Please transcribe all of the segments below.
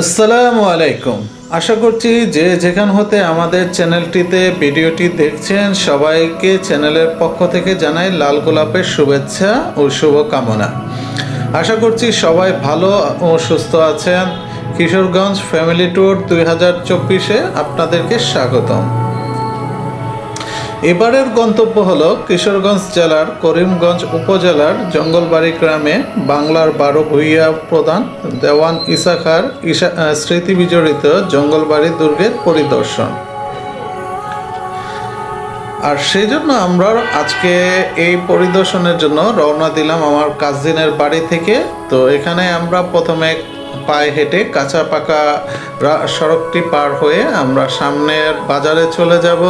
আসসালামু আলাইকুম। আশা করছি যে যেখান হতে আমাদের চ্যানেলটিতে ভিডিওটি দেখছেন, সবাইকে চ্যানেলের পক্ষ থেকে জানাই লাল গোলাপের শুভেচ্ছা ও শুভকামনা। আশা করছি সবাই ভালো ও সুস্থ আছেন। কিশোরগঞ্জ ফ্যামিলি ট্যুর দুই হাজার চব্বিশে আপনাদেরকে স্বাগতম। এবারের গন্তব্য হল কিশোরগঞ্জ জেলার করিমগঞ্জ উপজেলার জঙ্গলবাড়ি গ্রামে বাংলার বারো ভূঁইয়া প্রধান দেওয়ান ইসাখার ইসা স্মৃতি বিজড়িত জঙ্গলবাড়ি দুর্গের পরিদর্শন। আর সেই জন্য আমরা আজকে এই পরিদর্শনের জন্য রওনা দিলাম আমার কাজিনের বাড়ি থেকে। তো এখানে আমরা প্রথমে পায়ে হেঁটে কাঁচা পাকা সড়কটি পার হয়ে আমরা সামনের বাজারে চলে যাব।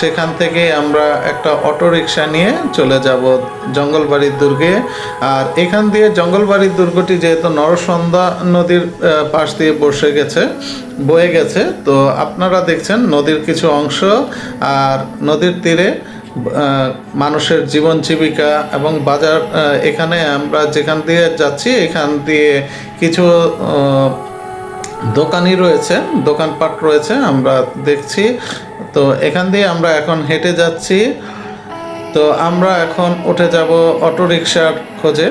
সেখান থেকে আমরা একটা অটো রিক্সা নিয়ে চলে যাব জঙ্গলবাড়ির দুর্গে। আর এখান দিয়ে জঙ্গলবাড়ির দুর্গটি যেহেতু নরসন্দা নদীর পাশ দিয়ে বসে গেছে, বয়ে গেছে, তো আপনারা দেখছেন নদীর কিছু অংশ আর নদীর তীরে মানুষের জীবন জীবিকা এবং বাজার এখানে আমরা যেখান দিয়ে যাচ্ছি, এখান দিয়ে কিছু দোকানই রয়েছে, দোকানপাট রয়েছে, আমরা দেখছি। তো এখান দিয়ে আমরা এখন হেঁটে যাচ্ছি। তো আমরা এখন উঠে যাব অটো রিক্সার খোঁজে।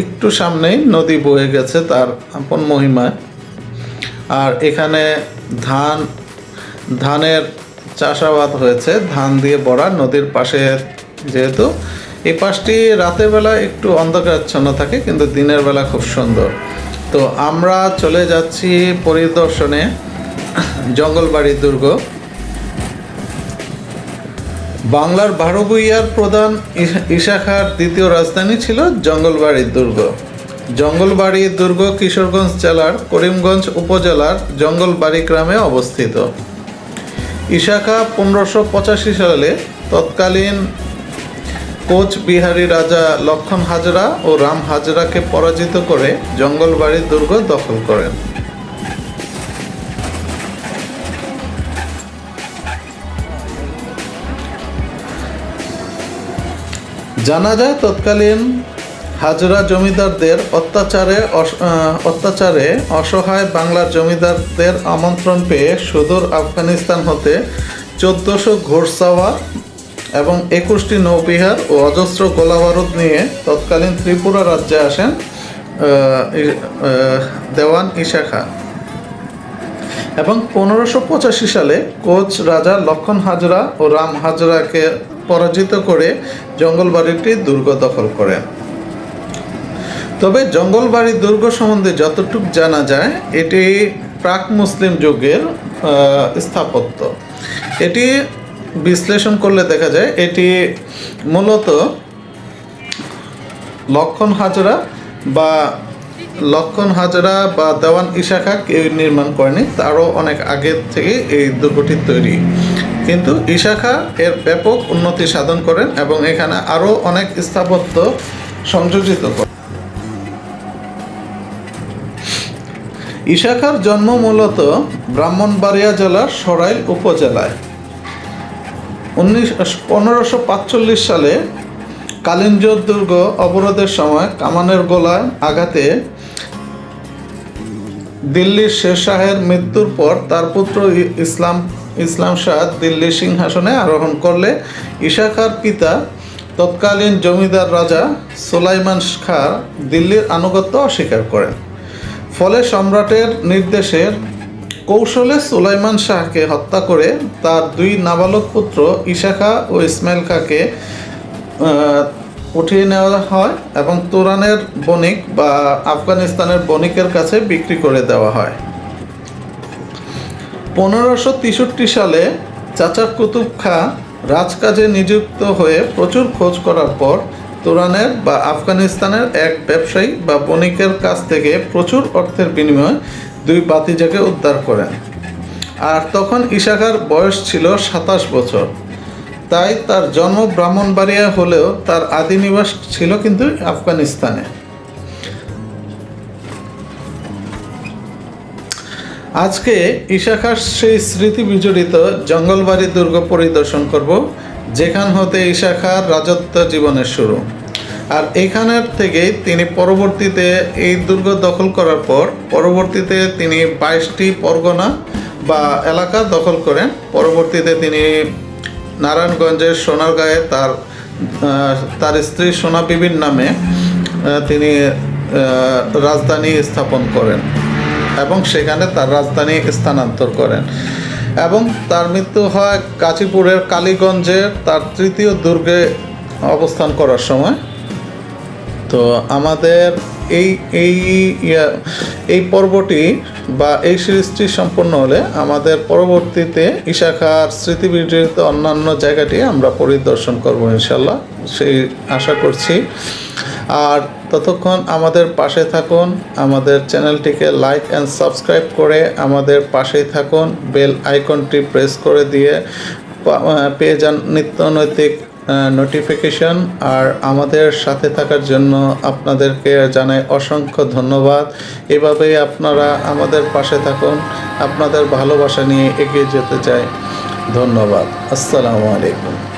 একটু সামনেই নদী বয়ে গেছে তার আপন মহিমায়। আর এখানে ধান, ধানের চাষাবাদ হয়েছে। ধান দিয়ে ভরা নদীর পাশে যেহেতু এই পাশটি রাতের বেলা একটু অন্ধকারাচ্ছন্ন থাকে, কিন্তু দিনের বেলা খুব সুন্দর। তো আমরা চলে যাচ্ছি পরিদর্শনে জঙ্গলবাড়ি দুর্গ। বাংলার বারোবুইয়ার প্রধান ইশা- ইশাখার দ্বিতীয় রাজধানী ছিল জঙ্গলবাড়ির দুর্গ। জঙ্গলবাড়ি দুর্গ কিশোরগঞ্জ জেলার করিমগঞ্জ উপজেলার জঙ্গলবাড়ি গ্রামে অবস্থিত। ইশাখা পনেরোশো পঁচাশি সালে তৎকালীন কোচবিহারী রাজা লক্ষণ হাজরা ও রাম হাজরাকে পরাজিত করে জঙ্গলবাড়ি দুর্গ দখল করেন। জানা যায় তৎকালীন হাজরা জমিদারদের অত্যাচারে অত্যাচারে অসহায় বাংলার জমিদারদের আমন্ত্রণ পেয়ে সুদূর আফগানিস্তান হতে চোদ্দোশো ঘোড়সাওয়ার এবং একুশটি নৌবিহার ও অজস্র গোলাবারুদ নিয়ে তৎকালীন ত্রিপুরা রাজ্যে আসেন দেওয়ান ঈশা খান এবং পনেরোশো পঁচাশি সালে কোচ রাজা লক্ষণ হাজরা ও রাম হাজরাকে পরাজিত করে জঙ্গলবাড়িটি দুর্গ দখল করেন তবে জঙ্গল জঙ্গলবাড়ি দুর্গ সম্বন্ধে যতটুকু জানা যায়, এটি প্রাক মুসলিম যুগের স্থাপত্য। এটি বিশ্লেষণ করলে দেখা যায়, এটি মূলত লক্ষণ হাজরা বা লক্ষণ হাজরা বা দেওয়ান ইশাখা কেউ নির্মাণ করেনি তারও অনেক আগে থেকে এই দুর্গটি তৈরি। কিন্তু ইশাখা এর ব্যাপক উন্নতি সাধন করেন এবং এখানে আরও অনেক স্থাপত্য সংযোজিত করেন। ইশাখার জন্ম মূলত ব্রাহ্মণবাড়িয়া জেলার সরাইল উপজেলায়। উনিশ, পনেরোশো সালে কালিঞ্জ দুর্গ অবরোধের সময় কামানের গোলায় আঘাতে দিল্লির শের শাহের মৃত্যুর পর তার পুত্র ইসলাম ইসলাম শাহ দিল্লির সিংহাসনে আরোহণ করলে ঈশা খাঁর পিতা তৎকালীন জমিদার রাজা সোলাইমান খাঁ দিল্লির আনুগত্য অস্বীকার করেন। ফলে সম্রাটের নির্দেশের কৌশলে সুলাইমান শাহকে হত্যা করে তার দুই নাবালক পুত্র ইশাখা ও ইসমাইল খাঁকে উঠিয়ে নেওয়া হয় এবং তুরানের বণিক বা আফগানিস্তানের বণিকের কাছে বিক্রি করে দেওয়া হয়। পনেরোশো তেষট্টি সালে চাচা কুতুব খাঁ রাজকাজে নিযুক্ত হয়ে প্রচুর খোঁজ করার পর তুরানের বা আফগানিস্তানের এক ব্যবসায়ী বা বণিকের কাছ থেকে প্রচুর অর্থের বিনিময়ে দুই বাতিজাকে উদ্ধার করেন। আর তখন ইশাখার বয়স ছিল সাতাশ বছর। তাই তার জন্ম ব্রাহ্মণবাড়িয়া হলেও তার আদি নিবাস ছিল কিন্তু আফগানিস্তানে। আজকে ঈশাখার সেই স্মৃতি বিজড়িত জঙ্গলবাড়ি দুর্গ পরিদর্শন করব, যেখান হতে ঈশাখার রাজত্ব জীবনের শুরু। আর এখানের থেকেই তিনি পরবর্তীতে এই দুর্গ দখল করার পর পরবর্তীতে তিনি বাইশটি পরগনা বা এলাকা দখল করেন। পরবর্তীতে তিনি নারায়ণগঞ্জের সোনারগাঁয়ে তার তার স্ত্রী সোনা বিবির নামে তিনি রাজধানী স্থাপন করেন এবং সেখানে তার রাজধানী স্থানান্তর করেন। এবং তার মৃত্যু হয় গাজীপুরের কালীগঞ্জের তার তৃতীয় দুর্গে অবস্থান করার সময়। তো আমাদের এই এই এই পর্বটি বা এই সিরিজটি সম্পূর্ণ হলে আমাদের পরবর্তীতে ইশাখার স্মৃতি বিজড়িত অন্যান্য জায়গাটি আমরা পরিদর্শন করব ইনশাল্লাহ সেই আশা করছি। আর ততক্ষণ আমাদের পাশে থাকুন, আমাদের চ্যানেলটিকে লাইক অ্যান্ড সাবস্ক্রাইব করে আমাদের পাশেই থাকুন, বেল আইকনটি প্রেস করে দিয়ে পেয়ে যান নিত্য নৈতিক নোটিফিকেশন আর আমাদের সাথে থাকার জন্য আপনাদেরকে জানাই অসংখ্য ধন্যবাদ। এভাবেই আপনারা আমাদের পাশে থাকুন, আপনাদের ভালোবাসা নিয়ে এগিয়ে যেতে চাই। ধন্যবাদ। আসসালামু আলাইকুম।